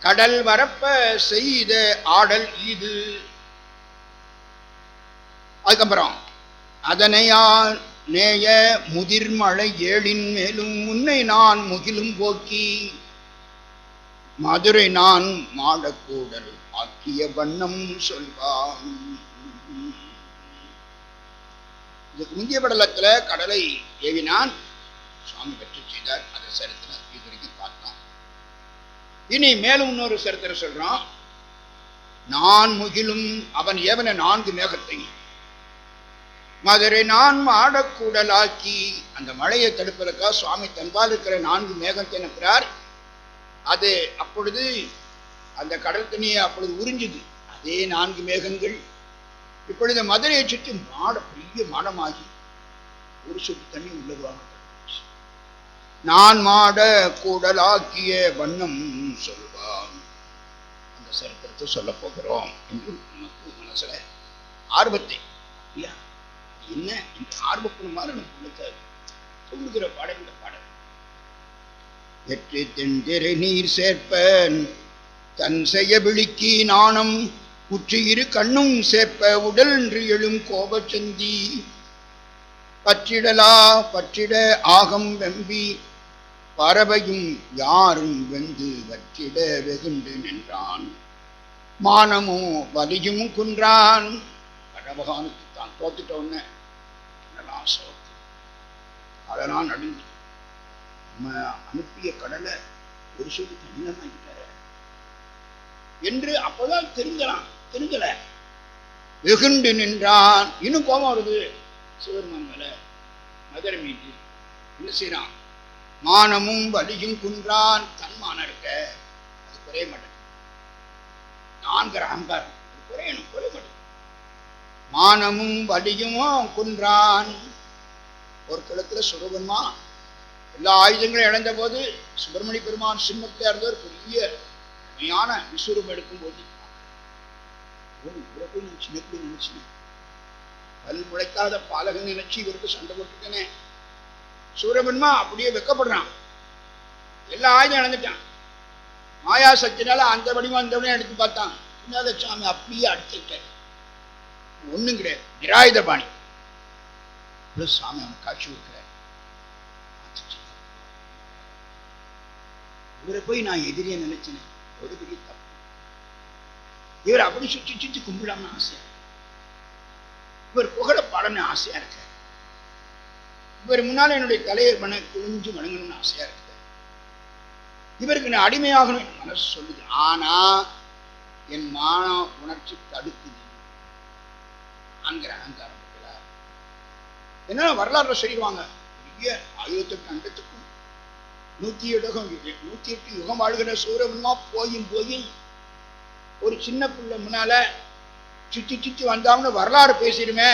கடல் வரப்ப செய்த ஆடல் இது. அதுக்கப்புறம் அதனையால் நேய முதிர்மழை ஏழின் மேலும் முன்னை நான் முகிலும் போக்கி மதுரை நான் மாடக்கூடல் ஆக்கிய வண்ணம் சொல்வான். இதுக்கு முந்திய படலத்தில் கடலை ஏவினான். சுவாமி பெற்று செய்தார். அதை சரித்திரம் இதுவரைக்கும் பார்த்தோம் இனி மேலும் இன்னொரு சரித்திரம் சொல்றான். நான் முகிலும் அவன் ஏவன நான்கு மேகத்தை? மதுரை நான் மாடக்கூடலாக்கி அந்த மழையை தடுப்பதற்காக சுவாமி தன்பால் இருக்கிற நான்கு மேகத்தை அனுப்புகிறார் அது அப்பொழுது அந்த கடல் தண்ணியை அப்பொழுது உறிஞ்சுது. அதே நான்கு மேகங்கள். இப்பொழுது மதுரையை சுற்றி மாட பெரிய மாடமாகி ஒரு சொட்டு தண்ணி உள்ளதுவாங்க நான் மாட கூடலாக்கிய வண்ணம் சொல்வான். அந்த சரித்திரத்தை சொல்ல போகிறோம் என்று நமக்கு மனசுல ஆர்வத்தை இல்லையா? என்ன? இந்த ஆர்வப்படும் நமக்கு சொல்லுகிற பாடம் இந்த பாடல். வெற்றி தென்திரை நீர் சேர்ப்பன் தன் செய்ய விழிக்கி நாணம் உற்று கண்ணும் சேர்ப்ப உடல் என்று எழும் கோபச்சந்தி. பற்றிடலா பற்றிட ஆகம் வெம்பி பறவையும் யாரும் வெந்து வற்றிட வெகுண்டு நின்றான். மானமோ வலியும் குன்றான் கடபகானுக்கு தான் தோத்துட்ட உடனே அதெல்லாம் சோத்து? அதெல்லாம் நடுங்கு நம்ம அனுப்பிய கடலை ஒரு சொல்லி தண்ணீரமாக்கிட்டார என்று அப்போதான் தெரிஞ்சலாம் தெரிஞ்சல. வெகுண்டு நின்றான். இன்னும் கோபம் வருது. சிவருமன் மேல மதுரை மீட்டு என்ன செய்யறான்? மானமும் வலியும் குன்றான் தன்மானம் இருக்க அது குறைய மாட்டேன். நான்கிற அகங்காரம். அது குறையணும் குறைய மாட்டேன். மானமும் வலியும் குன்றான். ஒரு கிழத்துல சுரபன்மா எல்லா ஆயுதங்களும் இழந்த போது சுப்பிரமணிய பெருமான் சிம்மத்தில் இருந்தவர் பெரிய உண்மையான விஸ்வரூபம் எடுக்கும் போது. இவரை போய் நான் சின்ன பிள்ளை நினைச்சேன் பல் முளைக்காத பாலகன் நினைச்சு இவருக்கு சண்டை போட்டுட்டேனே. சூரபன்மா அப்படியே வெக்கப்படுறான். எல்லா ஆயுதம் இழந்துட்டான். மாயா சக்தினால அந்த வடிவம் அந்த வடிவம் எடுத்து பார்த்தான். பின்னால சாமி அப்படியே அடிச்சுட்டேன் ஒண்ணும் கிடையாது. நிராயுத பாணி. plus சாமி அவன் காட்சி கொடுக்கிறார். இவரை போய் நான் எதிரியை நினைச்சேன். ஒரு பெரிய தப்பு. இவர் அப்படி சுற்றி சுற்றி கும்பிடாம ஆசையா இவர் புகழ பாடணும் ஆசையா இருக்க. இவர் முன்னால் என்னுடைய தலையை மன குழிஞ்சு வணங்கணும்னு ஆசையா இருக்கு. இவருக்கு நான் அடிமையாகணும் என் மனசு சொல்லுது. ஆனா என் மான உணர்ச்சி தடுக்குது. அகங்காரம் இருக்கிறார் என்ன வரலாறு சொல்லிடுவாங்க. பெரிய ஆயிரத்தெட்டு அண்டத்துக்கும் நூத்தி எட்டு நூத்தி எட்டு யுகம் வாழ்கிற சூரியமா போயும் போயும் ஒரு சின்ன பிள்ளை முன்னால சுத்தி சுத்தி வந்தாங்கன்னு வரலாறு பேசிடுமே.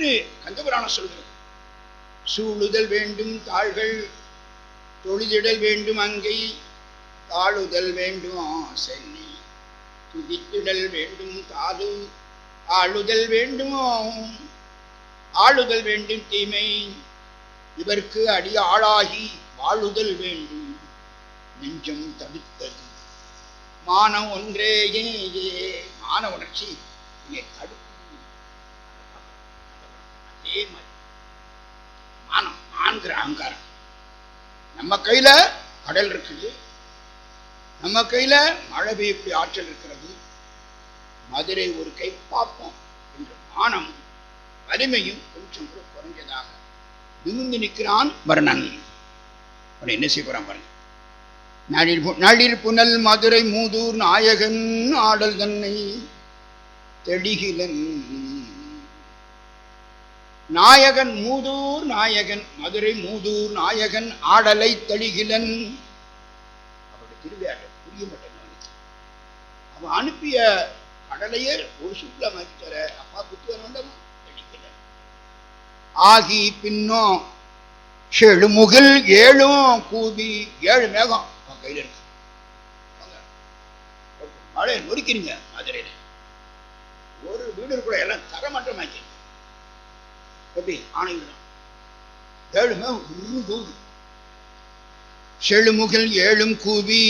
என்று கந்தபுராணம் சொல்கிறது. சூழுதல் வேண்டும் தாள்கள் தொழுதிடல் வேண்டும் அங்கை தாழுதல் வேண்டும் சென்னி துதித்திடல் வேண்டும் தாது ஆளுதல் வேண்டுமோ ஆளுதல் வேண்டும் தீமை இவருக்கு அடி ஆளாகி வாழுதல் வேண்டும் நெஞ்சம் தடுத்தது மானம் ஒன்றே ஏ மான உணர்ச்சி என்னை தடு அதே மாதிரி மானம் மான்கிற அகங்காரம். நம்ம கையில கடல் இருக்குது. நம்ம கையில மழை பெய்யக்கூடிய ஆற்றல் இருக்கிறது. மதுரை ஒரு கை பார்ப்போம் என்ற மானம் வலிமையும் கொஞ்சம் கூட குறைஞ்சதாக. நிமிந்து நிற்கிறான் வர்ணன். அவன் என்ன செய்ய போறான் பாருங்க. நளிர் நளிர் புனல் மதுரை மூதூர் நாயகன் ஆடல் தன்னை தெளிகிலன். நாயகன் மூதூர் நாயகன் மதுரை மூதூர் நாயகன் ஆடலை தெளிகிலன் அவருடைய திருவிழாட்டை புரிய மாட்டேன் அவன் அனுப்பிய கடலையே ஒரு சுற்றுலா மாற்றிட்டார அப்பா குத்து வர ஆகி பின்னும் செழுமுகில் ஏழும் கூவி ஏழு மேகம் அவன் கையில் இருக்கு. மழையை நொறுக்கிறீங்க மதுரையில். ஒரு வீடு கூட எல்லாம் தரமட்டமாக்கி எப்படி ஆணையிடுறான் ஏழுமே உருண்டு செழுமுகில் ஏழும் கூவி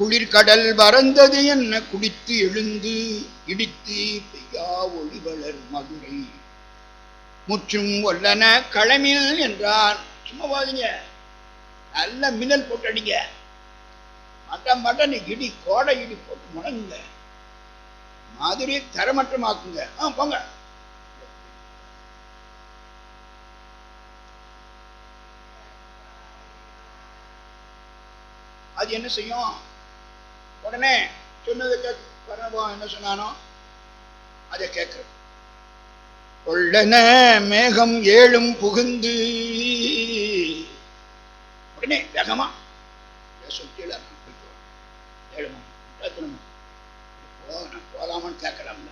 குளிர்கடல் வறந்தது என்ன குடித்து எழுந்து இடித்து பெய்யா ஒளிவளர் மதுரை. முற்றும் ஒல்லன களமில் என்றான் சும்மா பாருங்க நல்ல மின்னல் போட்டடிங்க. மட்டம் மட்டன் இடி கோடை இடி போட்டு முடங்குங்க. மதுரை தரமற்றமாக்குங்க. ஆ போங்க. அது என்ன செய்யும்? உடனே சொன்னது கேட்க என்ன சொன்னானோ? அதை கேட்கிறது. கொள்ளன மேகம் ஏழும் புகுந்து. உடனே வேகமா சொல்லிட்டு ஏழுமா போலாமான்னு கேட்கலாம்ல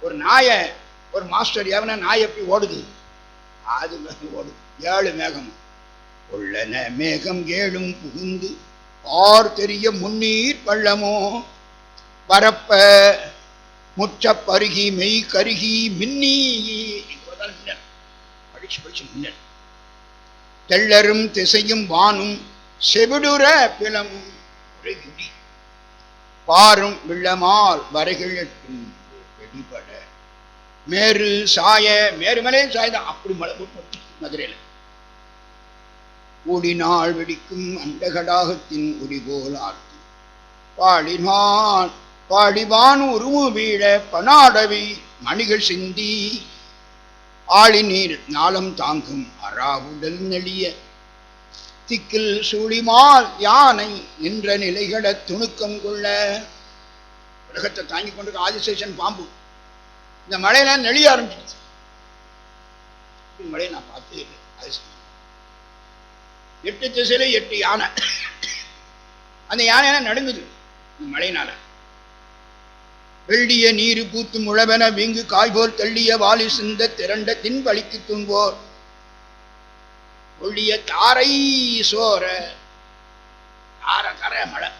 ஒரு நாயை ஒரு மாஸ்டர் எவன நாய் எப்படி ஓடுது? அது ஓடுது. ஏழு மேகம் கொள்ளன மேகம் ஏழும் புகுந்து ஆர் தெரிய முன்னீர் பள்ளமோ? பரப்ப முற்ற பருகி மெய் கருகி மின்னி படிச்சு படிச்சு மின்னல் தெள்ளரும் திசையும் வானும் செவிடுற பிளமும் பாரும் விள்ளமால் வரைகிழக்கும் வெடிபட. மேரு சாய மேருமலே சாயதான் அப்படி மழை மதுரையில். கூடினாள் வெடிக்கும் அண்டகடாகத்தின் ஒடி போல் ஆர்த்தி பாடினான் பாடிவான் உருவு வீழ பனாடவி மணிகள் சிந்தி. ஆளி நீர் நாளம் தாங்கும் அராவுடல் நெளிய. திக்கில் சூழிமால் யானை நின்ற நிலைகள துணுக்கம் கொள்ள. உலகத்தை தாங்கி கொண்டு ஆதிசேஷன் பாம்பு. இந்த மழையில நெளிய ஆரம்பிச்சிருச்சு. மழையை நான் பார்த்தே இல்லை. எட்டு திசையில எட்டு யானை. அந்த யானை நடுங்குது? மழையினால வெள்ளிய நீர் பூத்து முழவென வீங்கு காய்போல் தள்ளிய வாலி சிந்த திரண்ட தின் பலிக்கு துன்போர். ஒள்ளிய தாரை சோர தார கர மழை.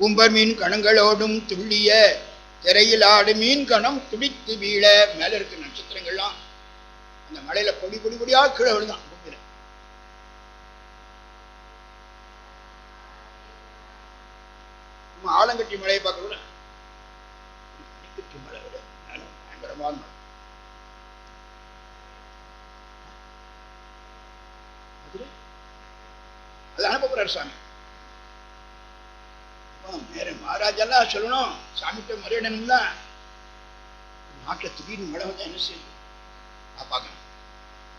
கும்பர் மீன் கணங்களோடும் துள்ளிய திரையில் ஆடு மீன் கணம் துடித்து வீழ மேல இருக்க நட்சத்திரங்கள்லாம் அந்த மலையில பொடி பொடி பொடியா கீழே விழுதான். நம்ம ஆலங்கட்டி மலையை பார்க்கல மலை விட பயங்கரமான மலை அது சாமி மேர மகாராஜெல்லாம் சொல்லணும் சாமிகிட்ட முறையிடணும்ல நாட்டில் திடீர்னு மழை வந்தா என்ன செய்யும் பார்க்கணும்.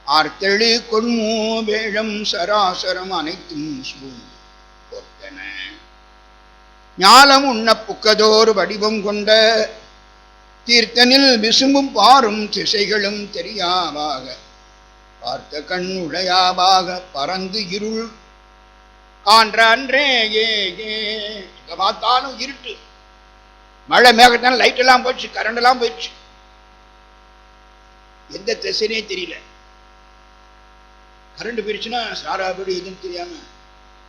ஆர்த்தெழு கொன்மோ வேழம் சராசரம் அனைத்தும் சூழ்ந்தன ஞாலம் உண்ண புக்கதோர் வடிவம் கொண்ட தீர்த்தனில் விசும்பும் பாரும் திசைகளும் தெரியாவாக. பார்த்த கண் உடையாவாக பறந்து இருள் கான்ற அன்றே ஏ ஏ. பார்த்தாலும் இருட்டு. மழை மேகத்தான் லைட் எல்லாம் போயிடுச்சு கரண்ட் எல்லாம் போயிடுச்சு. எந்த திசைனே தெரியல. கரண்ட் போயிடுச்சுன்னா சாராபடி எதுன்னு தெரியாம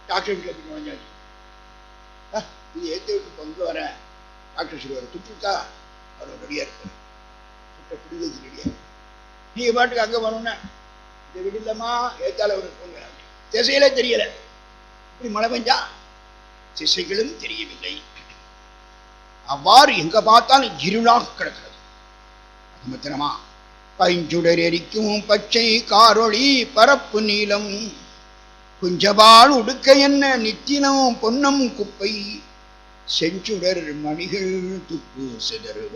டாக்டர் வீட்டில் போய் இது ஏற்றி விட்டு கொண்டு வர. டாக்டர் சொல்லுவார் துட்டுட்டா அவர் ரெடியா இருப்பார். சுட்ட பிடிக்கிறது ரெடியா நீங்க பாட்டுக்கு அங்கே போனோன்னா இந்த வீடு இல்லைம்மா ஏத்தால அவர் போங்க திசையிலே தெரியல. இப்படி மழை பெஞ்சா திசைகளும் தெரியவில்லை. அவ்வாறு எங்க பார்த்தாலும் இருளாக கிடக்கிறது. அது மாத்திரமா? பைஞ்சுடர் எரிக்கும் பச்சை காரொளி பரப்பு நீளம் குஞ்சபால் உடுக்க என்ன நித்தினம் பொன்னம் குப்பை. செஞ்சுடர் மணிகள் துப்பு சிதறுவ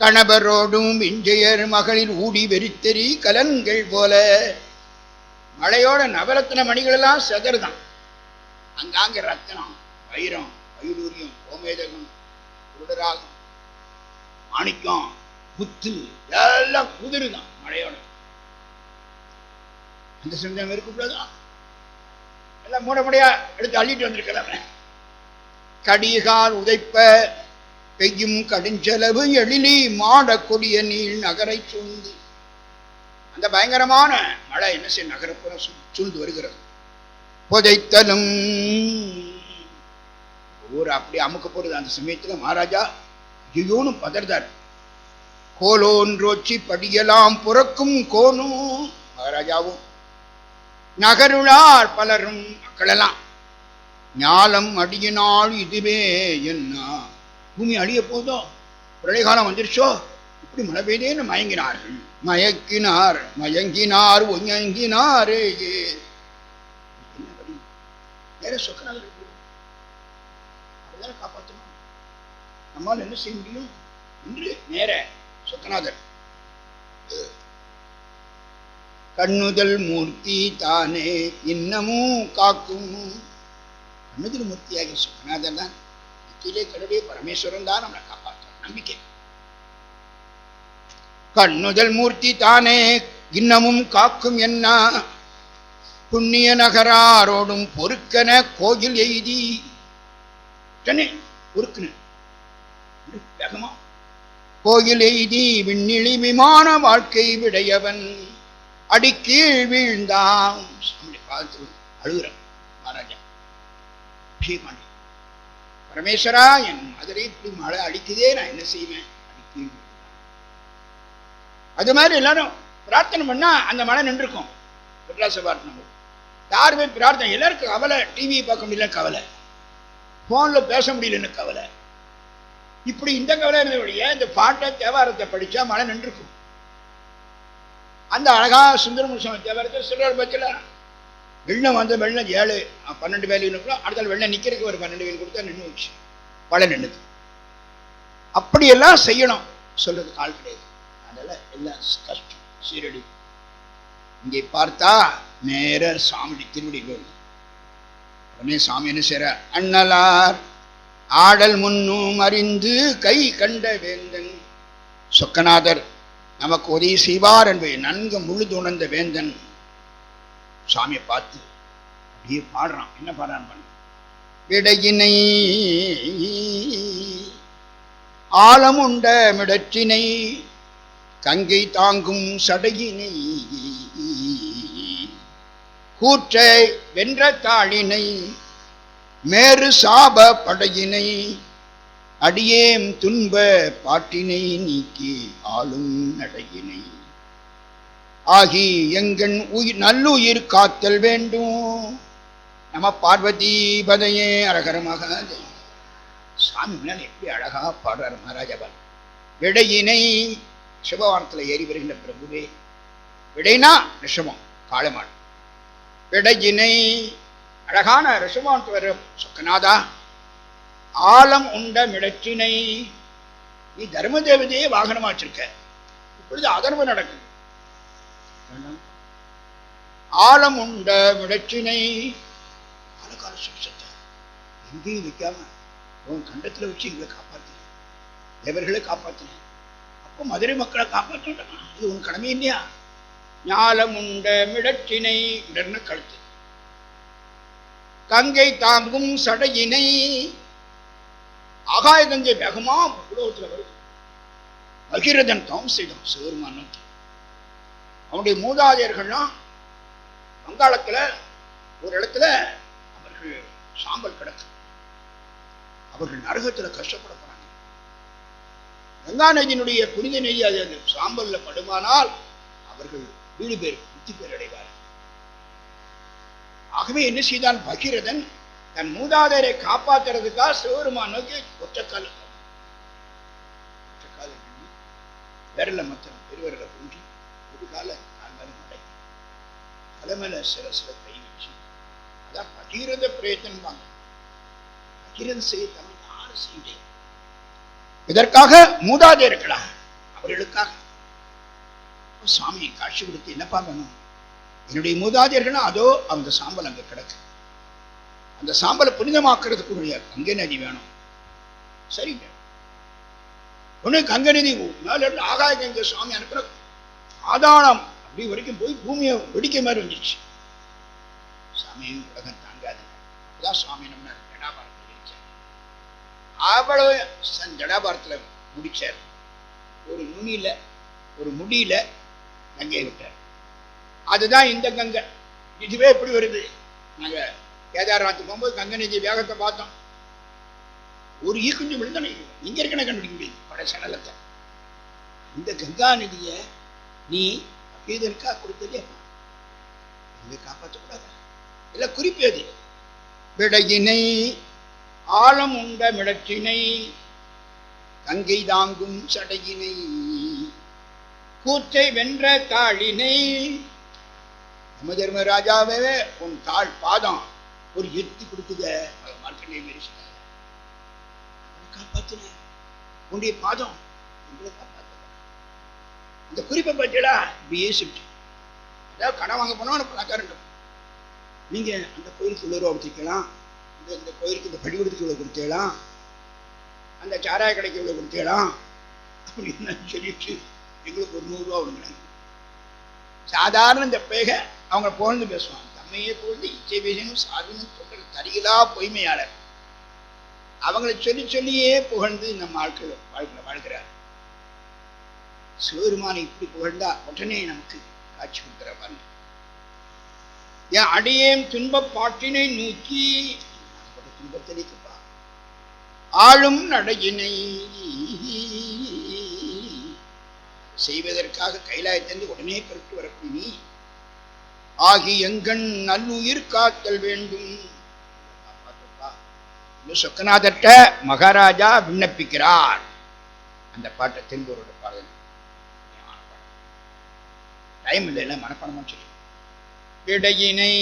கணவரோடும் இஞ்சையர் மகளிர் ஊடி வெறித்தெறி கலன்கள் போல. மழையோட நவரத்தின மணிகள் எல்லாம் செதறுதான். அங்காங்க ரத்தனம் வைரம் வைடூரியம் கோமேதகம் குடராகம் மாணிக்கம் புத்து எல்லாம் குதிருதான் மழையோட. அந்த சந்தேகம் இருக்கக்கூடாதான் எல்லாம் மூட முடியா எடுத்து அள்ளிட்டு வந்திருக்கிறாங்க. கடிகால் உதைப்ப பெய்யும் கடுஞ்செலவு எழிலி மாட கொடிய நீள் நகரை சூழ்ந்து. அந்த பயங்கரமான மழை என்ன செய்ய நகரப்புறம் சூழ்ந்து வருகிறது. புதைத்தலும். ஊர் அப்படி அமுக்க போடுது அந்த சமயத்தில் மகாராஜா ஐயோன்னு பதர்தார் கோலோன்றோச்சி படியலாம் புறக்கும் கோனும் மகாராஜாவும் நகருளார் பலரும் மக்களெல்லாம். ஞாலம் அடியினால் இதுவே என்ன? பூமி அழிய போதோ? பிரளயகாலம் வந்துருச்சோ? இப்படி மழை பெய்தேன்னு மயங்கினார்கள் மயக்கினார் மயங்கினார் ஒயங்கினாரே வேற சொக்கநாதர் இருக்கு. காப்பாற்றணும். நம்மால் என்ன செய்ய முடியும்? என்று நேர சொக்கநாதர். கண்ணுதல் மூர்த்தி தானே இன்னமும் காக்கும். அனுதின மூர்த்தியாகிய சொக்கநாதன் தான் கீழே கடவுளே பரமேஸ்வரன் தான் நம்மளை காப்பாற்ற நம்பிக்கை. கண்ணுதல் மூர்த்தி தானே இன்னமும் காக்கும் என்ன? புண்ணிய நகராரோடும் பொறுக்கன கோயில் எய்தி. சொன்னே வேகமா. கோயில் எய்தி விண்ணிலி விமான வாழ்க்கை விடையவன். அடிக்கீழ் வீழ்ந்தான். சாமி பார்த்து அழுகுறான். மகாராஜா பீமாண்டி பரமேஸ்வரா என் மதுரை இப்படி மழை அடிக்குதே நான் என்ன செய்வேன்? அடிக்கீழ் அது மாதிரி எல்லாரும் பிரார்த்தனை பண்ணால் அந்த மழை நின்றுக்கும். மெட்ராஸ் பிரார்த்தனை யாருமே பிரார்த்தனை எல்லாருக்கும் கவலை. டிவியை பார்க்க முடியல கவலை. ஃபோனில் பேச முடியலன்னு கவலை. இப்படி இந்த கவலை இருந்தபடியே இந்த பாட்டை தேவாரத்தை படிச்சா மழை நின்றுக்கும். அந்த அழகா சுந்தரமுசம் தேவாரத்தை சிலர் பட்சல வெள்ளம் வந்த வெள்ளம் ஏழு பன்னெண்டு வேலையும் இருக்கிறோம் அடுத்த வெள்ளம் நிற்கிறதுக்கு ஒரு பன்னெண்டு வேலை கொடுத்தா நின்று வச்சு பல நின்றுது அப்படியெல்லாம் செய்யணும் சொல்றது ஆள் கிடையாது. அதனால எல்லாம் கஷ்டம். சீரடி. இங்கே பார்த்தா நேர சாமி திருவடி கோவில் உடனே சாமி என்ன செய்ற அண்ணலார் ஆடல் முன்னும் அறிந்து கை கண்ட வேந்தன் சொக்கநாதர் நமக்கு உதவி செய்வார் என்பதை நன்கு முழுது உணர்ந்த வேந்தன் சாமியை பார்த்து அப்படியே பாடுறான் என்ன பாடுறான் பாருங்க. விடையினை ஆழமுண்ட மிடற்றினை கங்கை தாங்கும் சடையினை கூற்றை வென்ற தாளினை மேறு சாப படையினை அடியேம் துன்ப பாட்டினை நீக்கி ஆளும் நடையினை ஆகி எங்கன் உயிர் நல்லுயிர் காத்தல் வேண்டும். நம பார்வதி பதையே அரகரமாக சாமி எப்படி அழகா பாடுறார் மகாராஜாபால் விடையினை சிவவானத்தில் ஏறி வருகின்ற பிரபுவே விடைனா ரிஷபம் காளமாடு விடையினை அழகான ரிஷபவானத்து வர சொக்கநாதா ஆழம் உண்ட மிடற்றினை நீ தர்ம தேவதையே வாகனமா வச்சிருக்க இப்பொழுது அதர்வு நடக்குது. ஆழம் உண்ட மிடற்றினை அழகால சுற்றத்தை எங்கேயும் வைக்காம உன் கண்டத்தில் வச்சு எங்களை காப்பாற்றினேன் தேவர்களை காப்பாற்றினேன் அப்போ மதுரை மக்களை காப்பாற்றமா இது உன் கடமை இல்லையா? ஞாலம் உண்ட மிடற்றினை இடர்ன கழுத்து. கங்கை தாங்கும் சடையினை. ஆகாய கங்கை வேகமா உலகத்தில் வருது. பகிரதன் தவம் செய்தான் சிவருமான் அவனுடைய மூதாதையர்கள்லாம் வங்காளத்தில் ஒரு இடத்துல அவர்கள் சாம்பல் கிடக்கு. அவர்கள் நரகத்தில் கஷ்டப்பட போறாங்க. கங்கா நதியினுடைய புனித நதி அது அந்த சாம்பலில் படுமானால் அவர்கள் வீடு பேர் புத்தி பேர் அடைவார் ஆகவே என்ன செய்தான்? பகீரதன் தன் மூதாதையரை காப்பாற்றுறதுக்காக சிவருமான் நோக்கி ஒற்றக்கால ஒற்றக்கால விரல மத்தம் பெருவிரல ஊன்றி ஒரு காலை தலைமையில் சில சில கை வச்சு. அதான் பகிரத பிரயத்தனம் வாங்க பகீரத செய்ய தமிழ் யாரும் செய்ய இதற்காக மூதாதே இருக்கலாம். அவர்களுக்காக. சாமி காட்சி கொடுத்து என்ன பண்ணணும் என்னுடைய மூதாதையர்கள்னா அதோ அந்த சாம்பல் அங்க கிடக்கு. அந்த சாம்பலை புனிதமாக்குறதுக்குரிய கங்கை நதி வேணும். சரிங்க ஒன்று கங்கை நதி மேல ஆகாய கங்கை சுவாமி அனுப்புற ஆதாளம் அப்படி வரைக்கும் போய் பூமியை வெடிக்க மாதிரி வந்துருச்சு. சாமியும் உலகம் தாங்காது அதான் சுவாமி நம்ம ஜடாபாரத்தில் இருக்கார் அவ்வளவு சன் ஜடாபாரத்தில் முடிச்சார். ஒரு நுனியில் ஒரு முடியில கங்கையை விட்டார். அதுதான் இந்த கங்கை. இதுவே எப்படி வருது. நாங்க கேதாரநாத்துக்கு போகும்போது கங்கை நிதி வேகத்தை பார்த்தோம். ஒரு ஈக்குஞ்சு விழுந்தானே இங்கே இருக்கணும் கண்டுபிடிக்க முடியுது பட சடலத்தை இந்த கங்கா நதியை நீ பகீதனுக்கா கொடுத்ததேப்பா இதை காப்பாற்றக்கூடாது? இல்ல குறிப்பேது விடையினை ஆழம் உண்ட மிடற்றினை கங்கை தாங்கும் சடையினை கூற்றை வென்ற தாளினை. நம்ம தர்மராஜாவே உன் தாழ் பாதம் ஒரு எத்தி கொடுக்குத? மார்க்கண்டே மெரிசின காப்பாத்தின உன்னுடைய பாதம் உங்களை இந்த குறிப்பை பற்றியடா பிஏசிப்ட் ஏதாவது கடன் வாங்க போனா பணக்காரன் நீங்கள் அந்த கோயிலுக்கு இவ்வளோ ரூபா கொடுத்துக்கலாம் இந்த இந்த கோயிலுக்கு இந்த பள்ளிக்கூடத்துக்கு இவ்வளோ கொடுத்துக்கலாம் அந்த சாராய கடைக்கு இவ்வளோ கொடுத்துக்கலாம் அப்படின்னு சொல்லிட்டு எங்களுக்கு ஒரு நூறுரூவா கொடுங்க. சாதாரண இந்த பேக அவங்க புகழ்ந்து பேசுவாங்க. தம்மையே புகழ்ந்து இச்சை பேசணும் சாதனம் தொண்டர் தரிகளா பொய்மையாளர். அவங்களை சொல்லி சொல்லியே புகழ்ந்து நம்ம ஆட்கள் வாழ்க்கை வாழ்கிறார். சிவபெருமானை இப்படி புகழ்ந்தா உடனே நமக்கு காட்சி கொடுக்கிற என் அடியேன் துன்பப் பாட்டினை நோக்கி. துன்பத்தை நீக்கப்பா. ஆளும் நடையினை செய்வதற்காக கைலாயத்திலிருந்து உடனே பெருட்டு வரக்கூடிய நீ. ஆகி எங்கண் நல்லுயிர் காத்தல் வேண்டும். சொக்கநாதட்ட மகாராஜா விண்ணப்பிக்கிறார். அந்த பாட்டை தென்பொருட பாடல். டைம் இல்லைல்ல மனப்பாடமா சொல்லி இடையினை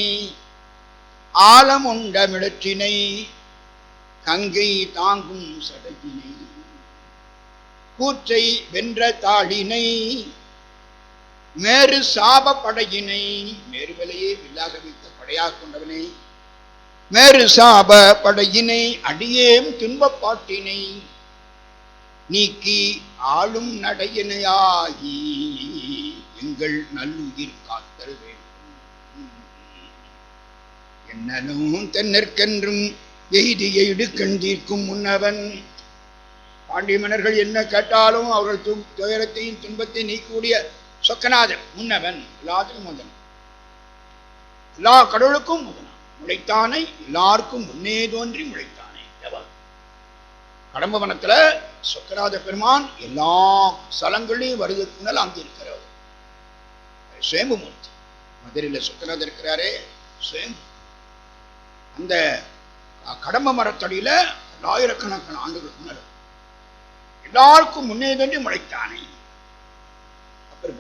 ஆழம் மிடற்றினை கங்கை தாங்கும் சடகினை கூற்றை வென்ற தாளினை மேறு சாப படையினை மேறுவலையே வில்லாக வைத்த படையாக கொண்டவனை மேறு சாப படையினை அடியேம் துன்பப்பாட்டினை நீக்கி ஆளும் நடையினையாகி எங்கள் நல்லுயிர் காத்தல் வேண்டும். என்னலும் தென்னற்கென்றும் எய்தியை இடுக்கண் தீர்க்கும் முன்னவன். பாண்டிய மன்னர்கள் என்ன கேட்டாலும் அவர்கள் து துயரத்தையும் துன்பத்தை நீக்கக்கூடிய சொக்கநாதன் முன்னவன் எல்லாத்துக்கும் முதன். எல்லா கடவுளுக்கும் முதனான் முளைத்தானை எல்லாருக்கும் முன்னே தோன்றி முளைத்தானே கடம்பவனத்தில் சொக்கநாத பெருமான் எல்லா ஸ்தலங்களையும் வருவதற்கு அங்கே இருக்கிறவர் சுயம்புமூர்த்தி மதுரையில் சொக்கநாதர் இருக்கிறாரே சுயம்பு. அந்த கடம்ப மரத்தடியில ஆயிரக்கணக்கான ஆண்டுகளுக்கு முன்னால் எல்லாருக்கும் முன்னே தோன்றி முளைத்தானே? அப்பர்